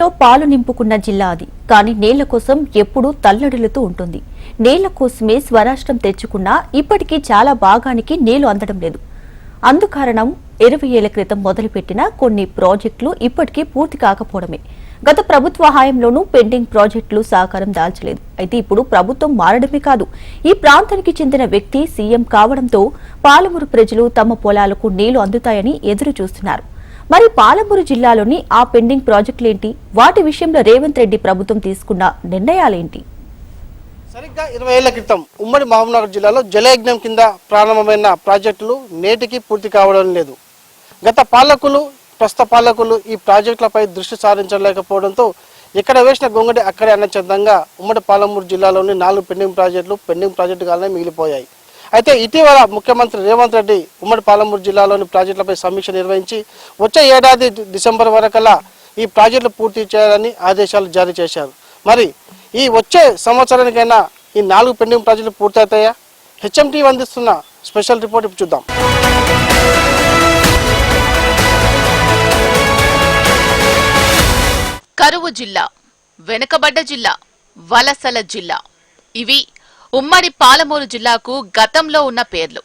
లో పాలు నింపుకున్న జిల్లా అది. కానీ నేల కోసం ఎప్పుడూ తల్లడిల్లుతూ ఉంటుంది. నేల కోసమే స్వరాష్ట్రం తెచ్చుకున్నా ఇప్పటికీ చాలా భాగానికి నీళ్ళు అందడం లేదు. అందుకారణం ఇరవై ఏళ్ళ క్రితం మొదలుపెట్టిన కొన్ని ప్రాజెక్టులు ఇప్పటికీ పూర్తి కాకపోవడమే. గత ప్రభుత్వ హయాంలోనూ పెండింగ్ ప్రాజెక్టులు సహకారం దాల్చలేదు. అయితే ఇప్పుడు ప్రభుత్వం మారడమే కాదు. ఈ ప్రాంతానికి చెందిన వ్యక్తి సీఎం కావడంతో పాలమూరు ప్రజలు తమ పొలాలకు నీళ్ళు అందుతాయని ఎదురు చూస్తున్నారు మరి పాలమూరు జిల్లాలోని ఆ పెండింగ్ ప్రాజెక్టులేంటి? వాటి విషయంలో రేవంత్ రెడ్డి ప్రభుత్వం తీసుకున్న నిర్ణయాలేంటి? సరిగ్గా ఇరవై ఏళ్ళ క్రితం ఉమ్మడి మహబూబ్నగర్ జిల్లాలో జలయజ్ఞం కింద ప్రారంభమైన ప్రాజెక్టులు నేటికి పూర్తి కావడం లేదు. గత పాలకులు ప్రస్తుత పాలకులు ఈ ప్రాజెక్టులపై దృష్టి సారించలేకపోవడంతో ఎక్కడ వేసిన గొంగడి అక్కడే అన్న ఉమ్మడి పాలమూరు జిల్లాలోని నాలుగు పెండింగ్ ప్రాజెక్టులు పెండింగ్ ప్రాజెక్టుగానే మిగిలిపోయాయి. అయితే ఇటీవల ముఖ్యమంత్రి రేవంత్ రెడ్డి ఉమ్మడి పాలమూరు జిల్లాలోని ప్రాజెక్టులపై సమీక్ష నిర్వహించి వచ్చే ఏడాది డిసెంబర్ వరకల్లా ఈ ప్రాజెక్టులు పూర్తి చేయాలని ఆదేశాలు జారీ చేశారు. మరి ఈ వచ్చే సంవత్సరానికైనా ఈ నాలుగు పెండింగ్ ప్రాజెక్టులు పూర్తవుతాయా? హెచ్ఎంటీ అందిస్తున్న స్పెషల్ రిపోర్ట్ ఇప్పుడు చూద్దాం. కరువు జిల్లా వెనుకబడ్డ జిల్లా వలసల జిల్లా. ఇవి ఉమ్మడి పాలమూరు జిల్లాకు గతంలో ఉన్న పేర్లు.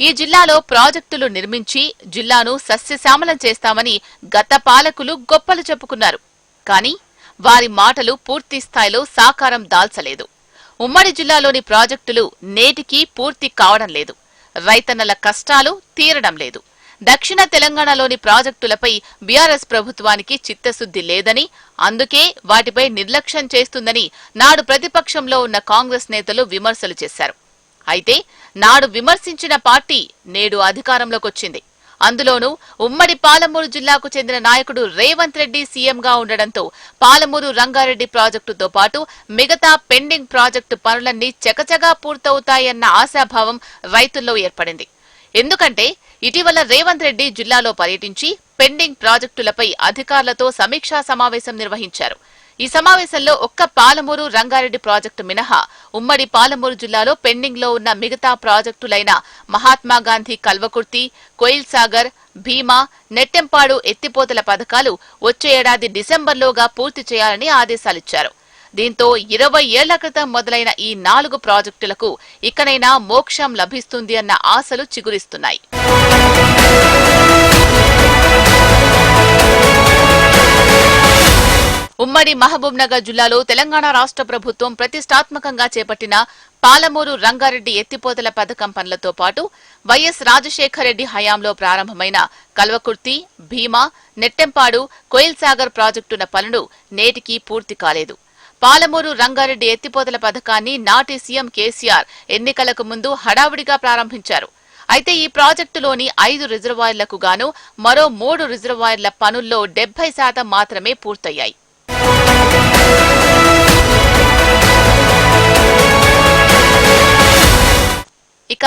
ఈ జిల్లాలో ప్రాజెక్టులు నిర్మించి జిల్లాను సస్యశ్యామలం చేస్తామని గత పాలకులు గొప్పలు చెప్పుకున్నారు. కానీ వారి మాటలు పూర్తి స్థాయిలో సాకారం దాల్చలేదు. ఉమ్మడి జిల్లాలోని ప్రాజెక్టులు నేటికీ పూర్తి కావడం లేదు. రైతన్నల కష్టాలు తీరడం లేదు. దక్షిణ తెలంగాణలోని ప్రాజెక్టులపై బీఆర్ఎస్ ప్రభుత్వానికి చిత్తశుద్ధి లేదని అందుకే వాటిపై నిర్లక్ష్యం చేస్తుందని నాడు ప్రతిపక్షంలో ఉన్న కాంగ్రెస్ నేతలు విమర్శలు చేశారు. అయితే నాడు విమర్శించిన పార్టీ నేడు అధికారంలోకొచ్చింది. అందులోనూ ఉమ్మడి పాలమూరు జిల్లాకు చెందిన నాయకుడు రేవంత్ రెడ్డి సీఎంగా ఉండడంతో పాలమూరు రంగారెడ్డి ప్రాజెక్టుతో పాటు మిగతా పెండింగ్ ప్రాజెక్టు పనులన్నీ చకచగా పూర్తవుతాయన్న ఆశాభావం రైతుల్లో ఏర్పడింది. ఎందుకంటే ఇటీవల రేవంత్ రెడ్డి జిల్లాలో పర్యటించి పెండింగ్ ప్రాజెక్టులపై అధికారులతో సమీక్షా సమావేశం నిర్వహించారు. ఈ సమావేశంలో ఒక్క పాలమూరు రంగారెడ్డి ప్రాజెక్టు మినహా ఉమ్మడి పాలమూరు జిల్లాలో పెండింగ్లో ఉన్న మిగతా ప్రాజెక్టులైన మహాత్మాగాంధీ కల్వకుర్తి కోయిల్ సాగర్ భీమా నెట్టెంపాడు ఎత్తిపోతల పథకాలు వచ్చే ఏడాది డిసెంబర్లోగా పూర్తి చేయాలని ఆదేశాలిచ్చారు. దీంతో ఇరవై ఏళ్ళ క్రితం మొదలైన ఈ నాలుగు ప్రాజెక్టులకు ఇకనైనా మోక్షం లభిస్తుంది అన్న ఆశలు చిగురిస్తున్నాయి. ఉమ్మడి మహబూబ్ నగర్ జిల్లాలో తెలంగాణ రాష్ట్ర ప్రభుత్వం ప్రతిష్టాత్మకంగా చేపట్టిన పాలమూరు రంగారెడ్డి ఎత్తిపోతల పథకం పనులతో పాటు వైఎస్ రాజశేఖర రెడ్డి హయాంలో ప్రారంభమైన కల్వకుర్తి భీమా నెట్టెంపాడు కోయిల్ సాగర్ ప్రాజెక్టుల పనులు నేటికీ పూర్తి కాలేదు. పాలమూరు రంగారెడ్డి ఎత్తిపోతల పథకాన్ని నాటి సీఎం కేసీఆర్ ఎన్నికలకు ముందు హడావుడిగా ప్రారంభించారు. అయితే ఈ ప్రాజెక్టులోని ఐదు రిజర్వాయర్లకు గాను మరో మూడు రిజర్వాయర్ల పనుల్లో డెబ్బై శాతం మాత్రమే పూర్తయ్యాయి. ఇక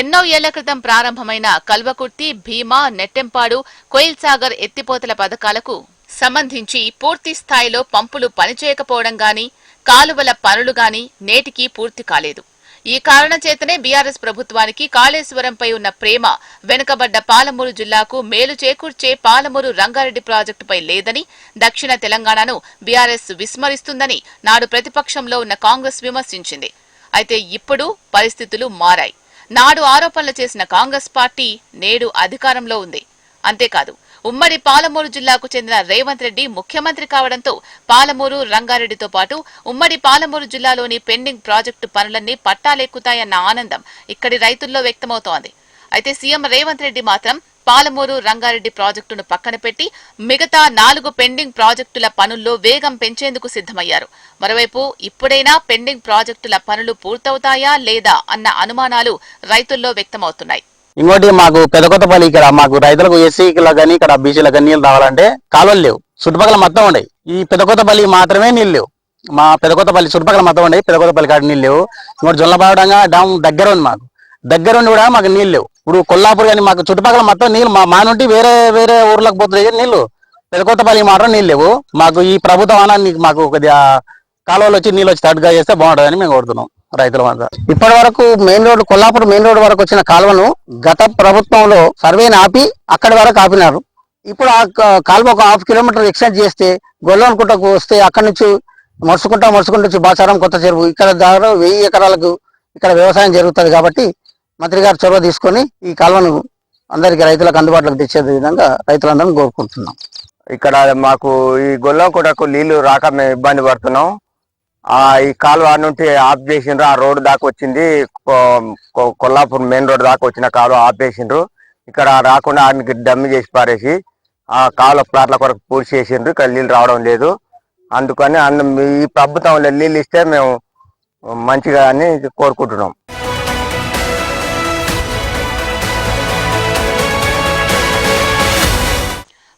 ఎన్నో ఏళ్ళ క్రితం ప్రారంభమైన కల్వకుర్తి భీమా నెట్టెంపాడు కోయిల్ సాగర్ ఎత్తిపోతల పథకాలకు సంబంధించి పూర్తి స్థాయిలో పంపులు పనిచేయకపోవడం గాని కాలువల పనులు గాని నేటికీ పూర్తి కాలేదు. ఈ కారణం చేతనే బీఆర్ఎస్ ప్రభుత్వానికి కాళేశ్వరంపై ఉన్న ప్రేమ వెనుకబడ్డ పాలమూరు జిల్లాకు మేలు చేకూర్చే పాలమూరు రంగారెడ్డి ప్రాజెక్టుపై లేదని దక్షిణ తెలంగాణను బీఆర్ఎస్ విస్మరిస్తుందని నాడు ప్రతిపక్షంలో ఉన్న కాంగ్రెస్ విమర్శించింది. అయితే ఇప్పుడు పరిస్థితులు మారాయి. నాడు ఆరోపణలు చేసిన కాంగ్రెస్ పార్టీ నేడు అధికారంలో ఉంది. అంతేకాదు ఉమ్మడి పాలమూరు జిల్లాకు చెందిన రేవంత్ రెడ్డి ముఖ్యమంత్రి కావడంతో పాలమూరు రంగారెడ్డితో పాటు ఉమ్మడి పాలమూరు జిల్లాలోని పెండింగ్ ప్రాజెక్టు పనులన్నీ పట్టాలెక్కుతాయన్న ఆనందం ఇక్కడి రైతుల్లో వ్యక్తమవుతోంది. అయితే సీఎం రేవంత్ రెడ్డి మాత్రం పాలమూరు రంగారెడ్డి ప్రాజెక్టును పక్కన పెట్టి మిగతా నాలుగు పెండింగ్ ప్రాజెక్టుల పనుల్లో వేగం పెంచేందుకు సిద్ధమయ్యారు. మరోవైపు ఇప్పుడైనా పెండింగ్ ప్రాజెక్టుల పనులు పూర్తవుతాయా లేదా అన్న అనుమానాలు రైతుల్లో వ్యక్తమవుతున్నాయి. ఇంకోటి మాకు పెదకొత్తపల్లి ఇక్కడ మాకు రైతులకు ఎస్సీలో కానీ ఇక్కడ బీసీలో కానీ నీళ్ళు రావాలంటే కాలువలు లేవు. చుట్టుపక్కల మొత్తం ఉండయి. ఈ పెదకొత్తపల్లి మాత్రమే నీళ్ళు లేవు. మా పెదకొత్తపల్లి చుట్టుపక్కల మొత్తం ఉన్నాయి పెద్ద కొత్తపల్లి కాడ నీళ్ళు లేవు. ఇంకోటి జొల్లబావడంగా డామ్ దగ్గర ఉంది మాకు. దగ్గర ఉండి కూడా మాకు నీళ్ళు లేవు. ఇప్పుడు కొల్లాపూర్ కానీ మాకు చుట్టుపక్కల మొత్తం నీళ్ళు మా మా నుండి వేరే వేరే ఊర్లకు పోతున్నాయి నీళ్ళు నీళ్ళు పెదకొత్తపల్లి మాత్రం నీళ్ళు లేవు. మాకు ఈ ప్రభుత్వం అన్న మాకు కొద్దిగా కాలువలు వచ్చి నీళ్ళు వచ్చి తట్టుగా చేస్తే బాగుంటుందని మేము కోరుతున్నాం. రైతుల వద్ద. ఇప్పటి వరకు main road Kollapur main road వరకు వచ్చిన కాలువను గత ప్రభుత్వంలో సర్వేని ఆపి అక్కడి వరకు ఆపినారు. ఇప్పుడు ఆ కాలువ ఒక హాఫ్ కిలోమీటర్ ఎక్స్టెండ్ చేస్తే గొల్లనుకుంటకు వస్తే అక్కడి నుంచి మరుసుకుంటా మరుసుకుంటూ వచ్చి బాచారం కొత్త చెరువు ఇక్కడ దాదాపు వెయ్యి ఎకరాలకు ఇక్కడ వ్యవసాయం జరుగుతుంది కాబట్టి మంత్రి గారు చొరవ తీసుకొని ఈ కాలువను అందరికి రైతులకు అందుబాటులోకి తెచ్చే విధంగా రైతులందరం కోరుకుంటున్నాం. ఇక్కడ మాకు ఈ గొల్లంకుటకు నీళ్ళు రాక మేము ఇబ్బంది పడుతున్నాం. ఈ కాలువ నుండి ఆఫ్ చేసిండ్రు. ఆ రోడ్డు దాకా వచ్చింది. కొల్లాపూర్ మెయిన్ రోడ్ దాకా వచ్చిన కాలువ ఆఫ్ చేసిండ్రు. ఇక్కడ రాకుండా ఆయనకి డమ్మి చేసి పారేసి ఆ కాలువ ప్లాట్ల కొరకు పూర్తి చేసిండ్రు. ఇక్కడ నీళ్ళు రావడం లేదు. అందుకని అన్న ఈ ప్రభుత్వంలో నీళ్ళు ఇస్తే మేము మంచిగా అని కోరుకుంటున్నాం.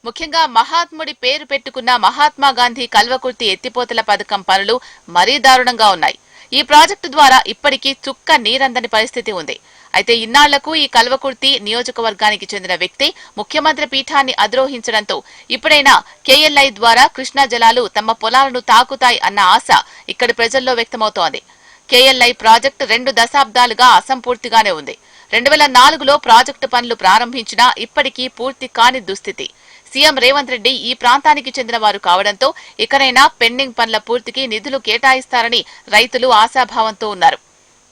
ముఖ్యంగా మహాత్ముడి పేరు పెట్టుకున్న మహాత్మా గాంధీ కల్వకుర్తి ఎత్తిపోతల పథకం పనులు మరీ దారుణంగా ఉన్నాయి. ఈ ప్రాజెక్టు ద్వారా ఇప్పటికీ చుక్క నీరందని పరిస్థితి ఉంది. అయితే ఇన్నాళ్ళకు ఈ కల్వకుర్తి నియోజకవర్గానికి చెందిన వ్యక్తి ముఖ్యమంత్రి పీఠాన్ని అధిరోహించడంతో ఇప్పుడైనా కేఎల్ఐ ద్వారా కృష్ణా జలాలు తమ పొలాలను తాకుతాయి అన్న ఆశ ఇక్కడి ప్రజల్లో వ్యక్తమవుతోంది. కేఎల్ఐ ప్రాజెక్టు రెండు దశాబ్దాలుగా అసంపూర్తిగానే ఉంది. రెండు వేల నాలుగులో ప్రాజెక్టు పనులు ప్రారంభించినా ఇప్పటికీ పూర్తి కాని దుస్థితి. సీఎం రేవంత్ రెడ్డి ఈ ప్రాంతానికి చెందిన వారు కావడంతో ఇకనైనా పెండింగ్ పనుల పూర్తికి నిధులు కేటాయిస్తారని రైతులు ఆశాభావంతో ఉన్నారు.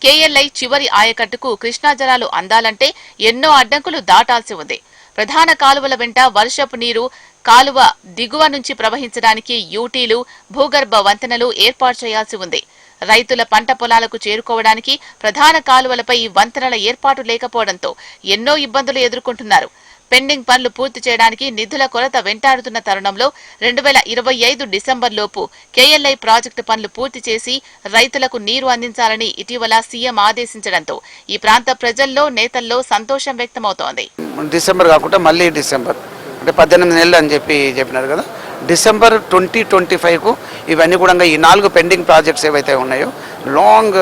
కేఎల్ఐ చివరి ఆయకట్టుకు కృష్ణా జలాలు అందాలంటే ఎన్నో అడ్డంకులు దాటాల్సి ఉంది. ప్రధాన కాలువల వెంట వర్షపు నీరు కాలువ దిగువ నుంచి ప్రవహించడానికి యూటీలు భూగర్భ వంతెనలు ఏర్పాటు చేయాల్సి ఉంది. రైతుల పంట పొలాలకు చేరుకోవడానికి ప్రధాన కాలువలపై ఈ వంతెనల ఏర్పాటు లేకపోవడంతో ఎన్నో ఇబ్బందులు ఎదుర్కొంటున్నారు. పెండింగ్ పనులు పూర్తి చేయడానికి నిధుల కొరత వెంటాడుతున్న తరుణంలో రెండు వేల ఇరవై ఐదు డిసెంబర్ లోపు కేఎల్ఐ ప్రాజెక్టు పనులు పూర్తి చేసి రైతులకు నీరు అందించాలని ఇటీవల సీఎం ఆదేశించడంతో ఈ ప్రాంత ప్రజల్లో నేతల్లో సంతోషం వ్యక్తమవుతోంది. డిసెంబర్ కాకుండా మళ్ళీ డిసెంబర్. అంటే పద్దెనిమిది నెలలు అని చెప్పి చెప్పినారు కదా. డిసెంబర్ ట్వంటీ ట్వంటీ ఫైవ్కు ఇవన్నీ కూడా ఈ నాలుగు పెండింగ్ ప్రాజెక్ట్స్ ఏవైతే ఉన్నాయో లాంగ్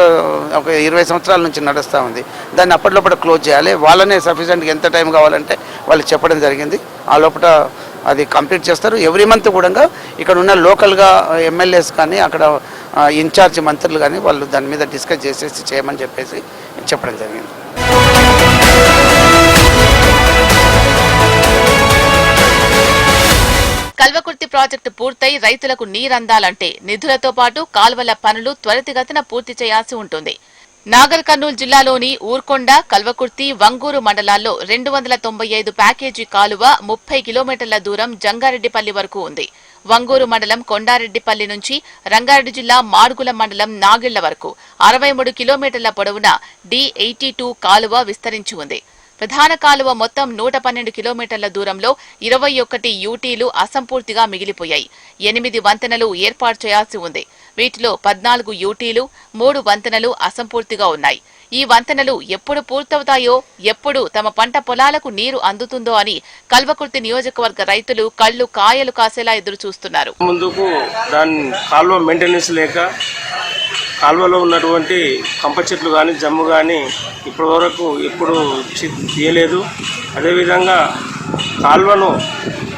ఒక ఇరవై సంవత్సరాల నుంచి నడుస్తూ ఉంది. దాన్ని అప్పటిలోపల క్లోజ్ చేయాలి. వాళ్ళనే సఫిషియెంట్గా ఎంత టైం కావాలంటే వాళ్ళు చెప్పడం జరిగింది. ఆ లోపల అది కంప్లీట్ చేస్తారు. ఎవ్రీ మంత్ కూడా ఇక్కడ ఉన్న లోకల్గా ఎమ్మెల్యేస్ కానీ అక్కడ ఇన్ఛార్జ్ మంత్రులు కానీ వాళ్ళు దాని మీద డిస్కస్ చేసేసి చేయమని చెప్పేసి చెప్పడం జరిగింది. కల్వకుర్తి ప్రాజెక్టు పూర్తయి రైతులకు నీరందాలంటే నిధులతో పాటు కాల్వల పనులు త్వరితగతిన పూర్తి చేయాల్సి ఉంటుంది. నాగర్ కర్నూలు జిల్లాలోని ఊర్కొండ కల్వకుర్తి వంగూరు మండలాల్లో రెండు వందల తొంభై ఐదు ప్యాకేజీ కాలువ ముప్పై కిలోమీటర్ల దూరం జంగారెడ్డిపల్లి వరకు ఉంది. వంగూరు మండలం కొండారెడ్డిపల్లి నుంచి రంగారెడ్డి జిల్లా మాడుగుల మండలం నాగిళ్ళ వరకు అరవై మూడు కిలోమీటర్ల పొడవున డి ఎయిటీ టూ కాలువ విస్తరించి ఉంది. ప్రధాన కాలువ మొత్తం నూట పన్నెండు కిలోమీటర్ల దూరంలో ఇరవై ఒకటి యూటీలు అసంపూర్తిగా మిగిలిపోయాయి. ఎనిమిది వంతెనలు ఏర్పాటు చేయాల్సి ఉంది. వీటిలో పద్నాలుగు యూటీలు మూడు వంతెనలు అసంపూర్తిగా ఉన్నాయి. ఈ వంతెనలు ఎప్పుడు పూర్తవుతాయో ఎప్పుడు తమ పంట పొలాలకు నీరు అందుతుందో అని కల్వకుర్తి నియోజకవర్గ రైతులు కళ్ళు కాయలు కాసేలా ఎదురు చూస్తున్నారు ముందుకు దాని కాలువ మెయింటెనెన్స్ లేక కాలువలో ఉన్నటువంటి కంప చెట్లు కానీ జమ్ము కానీ ఇప్పటి వరకు ఎప్పుడు తీయలేదు. అదేవిధంగా కాలువను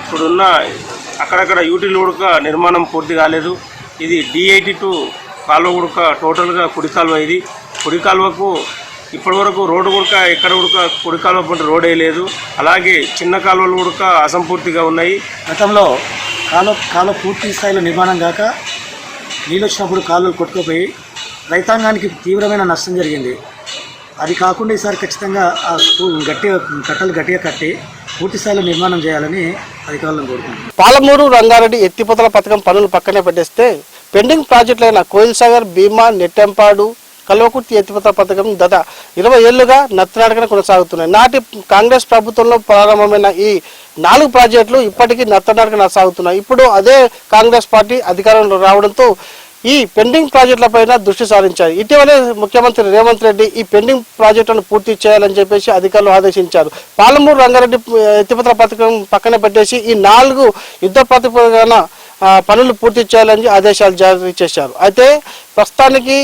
ఇప్పుడున్న అక్కడక్కడ యూటిల్ ఉడక నిర్మాణం పూర్తి కాలేదు. ఇది డిఐటి టు టూ కాలువ ఉడక టోటల్గా కుడి కాలువ ఇది. కుడి కాలువకు ఇప్పటివరకు రోడ్డు ఉడక ఎక్కడ ఉడక కుడి కాలువ పంట రోడ్ లేదు. అలాగే చిన్న కాలువలు ఉడక అసంపూర్తిగా ఉన్నాయి. గతంలో కాలువ కాలువ పూర్తి స్థాయిలో నిర్మాణం కాక నీళ్ళు వచ్చినప్పుడు కాలువలు కొట్టుకుపోయి రైతాంగానికి తీవ్రమైన నష్టం జరిగింది. అది కాకుండా ఈసారి ఖచ్చితంగా ఆ గట్టిగా కట్టలు గట్టిగా కట్టి పూర్తి స్థాయిలో నిర్మాణం చేయాలని అధికారులను కోరుకుంటున్నారు పాలమూరు రంగారెడ్డి ఎత్తిపోతల పథకం పనులు పక్కనే పెట్టేస్తే పెండింగ్ ప్రాజెక్టులైన కోయిల్ సాగర్ భీమా నెట్టెంపాడు కల్వకుర్తి ఎత్తిపోతల పథకం గత ఇరవై ఏళ్ళుగా నత్తనాటకన కొనసాగుతున్నాయి. నాటి కాంగ్రెస్ ప్రభుత్వంలో ప్రారంభమైన ఈ నాలుగు ప్రాజెక్టులు ఇప్పటికీ నత్తనాడకన సాగుతున్నాయి. ఇప్పుడు అదే కాంగ్రెస్ పార్టీ అధికారంలో రావడంతో ఈ పెండింగ్ ప్రాజెక్టులపైన దృష్టి సారించారు. ఇటీవలే ముఖ్యమంత్రి రేవంత్ రెడ్డి ఈ పెండింగ్ ప్రాజెక్టులను పూర్తి చేయాలని చెప్పేసి అధికారులు ఆదేశించారు. పాలమూరు రంగారెడ్డి ఎత్తిపత్ర పథకం పక్కన పెట్టేసి ఈ నాలుగు యుద్ధ ప్రాతిపదికన పనులు పూర్తి చేయాలని ఆదేశాలు జారీ చేశారు. అయితే ప్రస్తుతానికి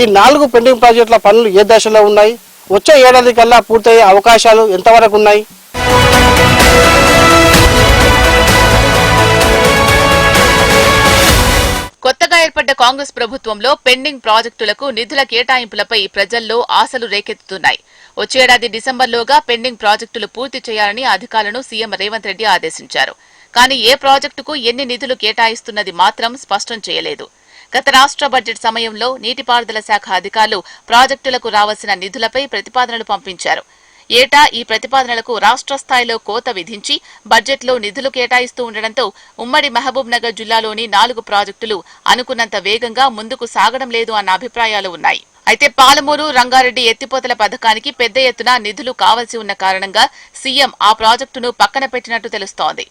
ఈ నాలుగు పెండింగ్ ప్రాజెక్టుల పనులు ఏ దశలో ఉన్నాయి? వచ్చే ఏడాది కల్లా పూర్తయ్యే అవకాశాలు ఎంతవరకు ఉన్నాయి? కొత్తగా ఏర్పడ్డ కాంగ్రెస్ ప్రభుత్వంలో పెండింగ్ ప్రాజెక్టులకు నిధుల కేటాయింపులపై ప్రజల్లో ఆశలు రేకెత్తుతున్నాయి. వచ్చేడాది డిసెంబర్లోగా పెండింగ్ ప్రాజెక్టులు పూర్తి చేయాలని అధికారులను సీఎం రేవంత్ రెడ్డి ఆదేశించారు. కానీ ఏ ప్రాజెక్టుకు ఎన్ని నిధులు కేటాయిస్తున్నది మాత్రం స్పష్టం చేయలేదు. గత రాష్ట్ర బడ్జెట్ సమయంలో నీటిపారుదల శాఖ అధికారులు ప్రాజెక్టులకు రావాల్సిన నిధులపై ప్రతిపాదనలు పంపించారు. ఏటా ఈ ప్రతిపాదనలకు రాష్ట్ర స్థాయిలో కోత విధించి బడ్జెట్లో నిధులు కేటాయిస్తూ ఉండడంతో ఉమ్మడి మహబూబ్ నగర్ జిల్లాలోని నాలుగు ప్రాజెక్టులు అనుకున్నంత వేగంగా ముందుకు సాగడం లేదు అన్న అభిప్రాయాలు ఉన్నాయి. అయితే పాలమూరు రంగారెడ్డి ఎత్తిపోతల పథకానికి పెద్ద ఎత్తున నిధులు కావలసి ఉన్న కారణంగా సీఎం ఆ ప్రాజెక్టును పక్కన పెట్టినట్టు తెలుస్తోంది.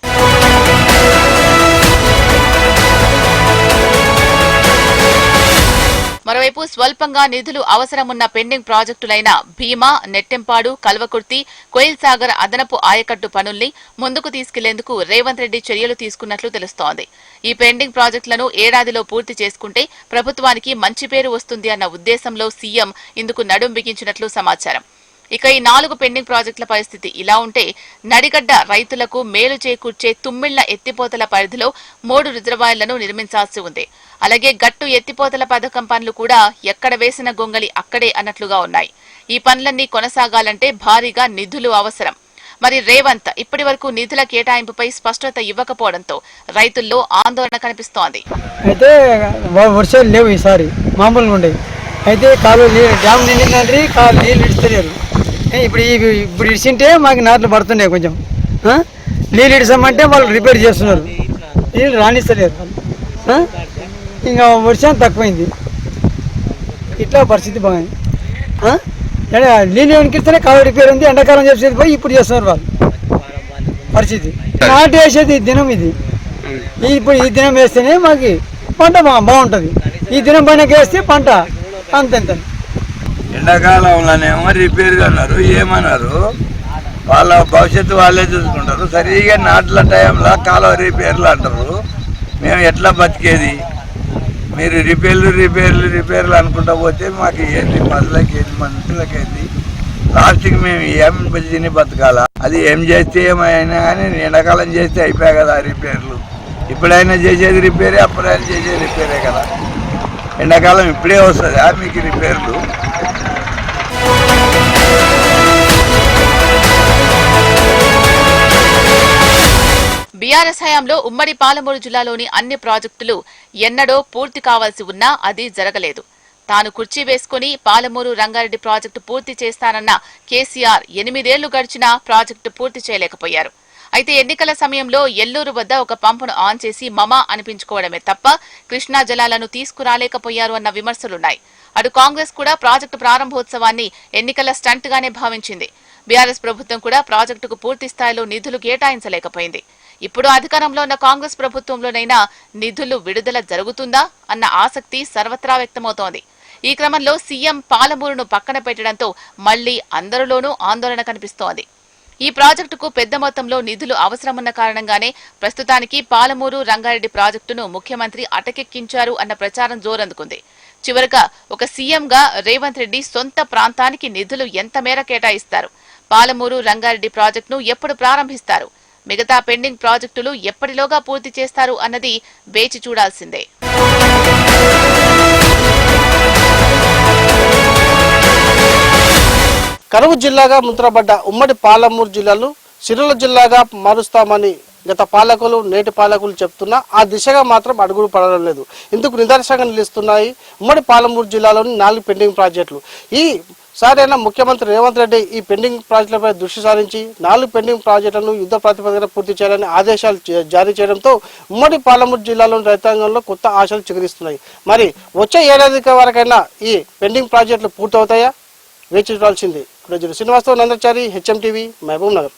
మరోవైపు స్వల్పంగా నిధులు అవసరమున్న పెండింగ్ ప్రాజెక్టులైన భీమా నెట్టెంపాడు కల్వకుర్తి కోయిల్ సాగర్ అదనపు ఆయకట్టు పనుల్ని ముందుకు తీసుకెళ్ళేందుకు రేవంత్ రెడ్డి చర్యలు తీసుకున్నట్లు తెలుస్తోంది. ఈ పెండింగ్ ప్రాజెక్టులను ఏడాదిలో పూర్తి చేసుకుంటే ప్రభుత్వానికి మంచి పేరు వస్తుంది అన్న ఉద్దేశంలో సీఎం ఇందుకు నడుం బిగించినట్లు సమాచారం. ఇక ఈ నాలుగు పెండింగ్ ప్రాజెక్టుల పరిస్థితి ఇలా ఉంటే నడిగడ్డ రైతులకు మేలు చేకూర్చే తుమ్మిళ్ళ ఎత్తిపోతల పరిధిలో మూడు రిజర్వాయర్లను నిర్మించాల్సి ఉంది. అలాగే గట్టు ఎత్తిపోతల పథకం పనులు కూడా ఎక్కడ వేసిన గొంగలి అక్కడే అన్నట్లుగా ఉన్నాయి. ఈ పనులన్నీ కొనసాగాలంటే భారీగా నిధులు అవసరం. మరి రేవంత్ ఇప్పటి వరకు నిధుల కేటాయింపుపై స్పష్టత ఇవ్వకపోవడంతో రైతుల్లో ఆందోళన కనిపిస్తోంది. అయితే వర్షాలు లేవు ఈసారి మామూలుగా ఉండేవి. అయితే కాలువ నీళ్ళు డ్యామ్ నిండిందంటే కాలు నీళ్ళు ఇడుస్తలేరు ఇప్పుడు ఇప్పుడు ఇడిచింటే మాకు నాట్లు పడుతున్నాయి కొంచెం. నీళ్ళు ఇడిసామంటే వాళ్ళు రిపేర్ చేస్తున్నారు. నీళ్ళు రాణిస్తలేరు ఇంకా వర్షం తక్కువైంది. ఇట్లా పరిస్థితి బాగుంది. నీళ్ళు వెనకిస్తేనే కాలువ రిపేర్ ఉంది ఎండాకాలం చేసేది పోయి ఇప్పుడు చేస్తున్నారు వాళ్ళు. పరిస్థితి. నాటు వేసేది ఈ దినం ఇది. ఇప్పుడు ఈ దినం వేస్తేనే మాకు పంట బాగుంటుంది. ఈ దినం పైన వేస్తే పంట అంతంత. ఎండాకాలంలోనేమో రిపేర్ అన్నారు ఏమన్నారు? వాళ్ళ భవిష్యత్తు వాళ్ళే చూసుకుంటారు. సరిగా నాట్ల టైంలో కాలువ రిపేర్లు అంటారు. మేము ఎట్లా బతికేది? మీరు రిపేర్లు రిపేర్లు రిపేర్లు అనుకుంటా పోతే మాకు ఏంది? పదులకి ఏంది మనుషులకి ఏంది లాస్ట్కి మేము ఏం తిని బతకాలా? అది ఏం చేస్తే ఏమైనా కానీ ఎండాకాలం చేస్తే అయిపోయాయి కదా రిపేర్లు. ఇప్పుడైనా చేసేది రిపేరే అప్పుడైనా చేసేది రిపేరే కదా. ఎండాకాలం ఇప్పుడే వస్తుంది మీకు రిపేర్లు? టీఆర్ఎస్ హయాంలో ఉమ్మడి పాలమూరు జిల్లాలోని అన్ని ప్రాజెక్టులు ఎన్నడో పూర్తి కావాల్సి ఉన్నా అది జరగలేదు. తాను కుర్చీ వేసుకుని పాలమూరు రంగారెడ్డి ప్రాజెక్టు పూర్తి చేస్తానన్న కేసీఆర్ ఎనిమిదేళ్ళు గడిచినా ప్రాజెక్టు పూర్తి చేయలేకపోయారు. అయితే ఎన్నికల సమయంలో ఎల్లూరు వద్ద ఒక పంపును ఆన్ చేసి మమా అనిపించుకోవడమే తప్ప కృష్ణా జలాలను తీసుకురాలేకపోయారు అన్న విమర్శలున్నాయి. అటు కాంగ్రెస్ కూడా ప్రాజెక్టు ప్రారంభోత్సవాన్ని ఎన్నికల స్టంట్ గానే భావించింది. బీఆర్ఎస్ ప్రభుత్వం కూడా ప్రాజెక్టుకు పూర్తి స్థాయిలో నిధులు కేటాయించలేకపోయింది. ఇప్పుడు అధికారంలో ఉన్న కాంగ్రెస్ ప్రభుత్వంలోనైనా నిధులు విడుదల జరుగుతుందా అన్న ఆసక్తి సర్వత్రా వ్యక్తమవుతోంది. ఈ క్రమంలో సీఎం పాలమూరును పక్కన పెట్టడంతో మళ్ళీ అందరిలోనూ ఆందోళన కనిపిస్తోంది. ఈ ప్రాజెక్టుకు పెద్ద మొత్తంలో నిధులు అవసరమున్న కారణంగానే ప్రస్తుతానికి పాలమూరు రంగారెడ్డి ప్రాజెక్టును ముఖ్యమంత్రి అటకెక్కించారు అన్న ప్రచారం జోరందుకుంది. చివరగా ఒక సీఎంగా రేవంత్ రెడ్డి సొంత ప్రాంతానికి నిధులు ఎంత మేర కేటాయిస్తారు? పాలమూరు రంగారెడ్డి ప్రాజెక్టును ఎప్పుడు ప్రారంభిస్తారు? మిగతా పెండింగ్ ప్రాజెక్టులు ఎప్పటిలోగా పూర్తి చేస్తారు అన్నది వేచి చూడాల్సిందే. కరువు జిల్లాగా ముద్రపడ్డ ఉమ్మడి పాలమూరు జిల్లాలు సిరుల జిల్లాగా మారుస్తామని గత పాలకులు నేటి పాలకులు చెప్తున్నా ఆ దిశగా మాత్రం అడుగులు పడడం లేదు. ఇందుకు నిదర్శనంగా నిలుస్తున్నాయి ఉమ్మడి పాలమూరు జిల్లాలోని నాలుగు పెండింగ్ ప్రాజెక్టులు. ఈ సార్ అయినా ముఖ్యమంత్రి రేవంత్ రెడ్డి ఈ పెండింగ్ ప్రాజెక్టులపై దృష్టి సారించి నాలుగు పెండింగ్ ప్రాజెక్టులను యుద్ధ ప్రాతిపదికన పూర్తి చేయాలని ఆదేశాలు జా- జారీ చేయడంతో ఉమ్మడి పాలమూరు జిల్లాలోని రైతాంగంలో కొత్త ఆశలు చిగురిస్తున్నాయి. మరి వచ్చే ఏడాది వరకైనా ఈ పెండింగ్ ప్రాజెక్టులు పూర్తవుతాయా? వేచి చూడాల్సింది. ప్రజలు శ్రీనివాసరావు నందచారి హెచ్ఎం టీవీ మహబూబ్ నగర్